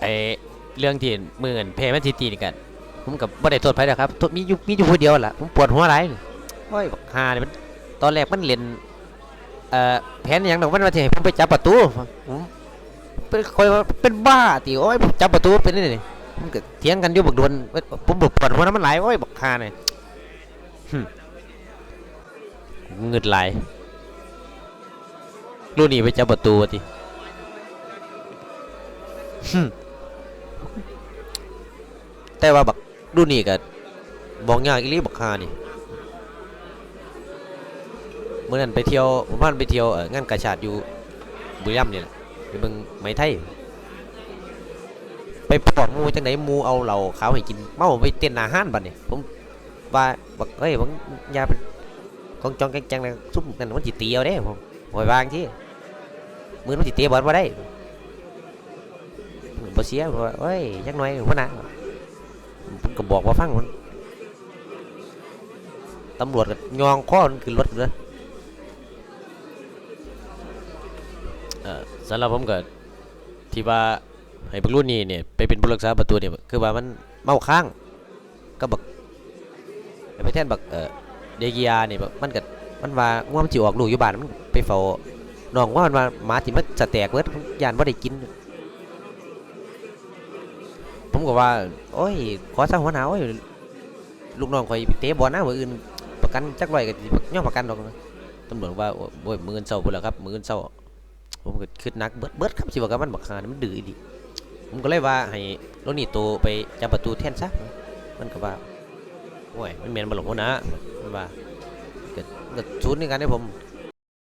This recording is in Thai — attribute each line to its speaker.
Speaker 1: ไอเรื่องที่มือเงินเพย์แมนซิตี้นี่กันผมกับบ่ได้โทษไผดอกครับโทษมีอยู่มีอยู่ผู้เดียวล่ะผมปวดหัวหลายโอ้ยบักฮาเนี่มันตอนแรกมันเล่นเอ่อแผนอย่างดอกมันว่าสิให้ผมไปจับประตูผมเป็นคอยเป็นบ้าติโอ้ยจับประตูเป็นนี่นี่มันก็เถียงกันอยู่บักโดนผมบอกปวดหัวน้ำมันไหลโอ้ยบักฮาเนี่หึเงึดไหลายรุ่นนี้ไปจับประตูว่าติหึ แต่ว่าบักรุ่นนี้ก็บอกยากอีลีบักฮานี่เมื่อนั้นไปเที่ยวผมว่าไปเที่ยวเอองานกาชาดอยู่บุรีรัมย์นี่แหละไปเบิ่งไหมไทยไปปอดมูจังไหนมูเอาเหล้าขาวให้กินเมาไปเต้นอาหารบัดนี่ผมว่าบักเอ้ยบักยาเป็นกองจองแกงจังเลยซุ่มนั่นมันจิตีเอาเด้ผมปล่อยวางที่มือมันจิตีบอลบ่ได้ เสียว่าเอ้ยจักน่อยหัวหน้าก็บอกว่าฟังมันตำรวจก็ยองข้อมันขึ้นรถเลยสำหรับผมก็ที่ว่าให้บักรุ่นนี้เนี่ยไปเป็นผู้รักษาประตูเนี่ยคือว่ามันเมาค้างก็บักไปแทนบักเออเดกิยาเนี่ยบักมันก็มันว่าง่วงมันสิออกลูกอยู่บ้านมันไปเฝ้าน้องว่ามันว่าหมาที่มันสแตกเบิดยานบ่าได้กิน ผมก็ว่า โอ้ย ขอซะหัวหนาวโอ้ยลูกน้องคอยเตะบอลนะมืออื่นประกันจักร้อยก็สิย่อมประกันดอกตำรวจว่าโอ้ยมือเงินเศร้าพุ่นแล้วครับมือเงินเศร้าผมก็คิดนักเบิดเบิดครับสิว่ากับมันบักคานมันดื้อดิผมก็เลยว่าให้โรนี่โตไปจับประตูแทนซะมันก็ว่าโอ้ยมันแม่นบ่หลงหัวหนะมันว่าก็ก็ศูนย์ในการที่ผม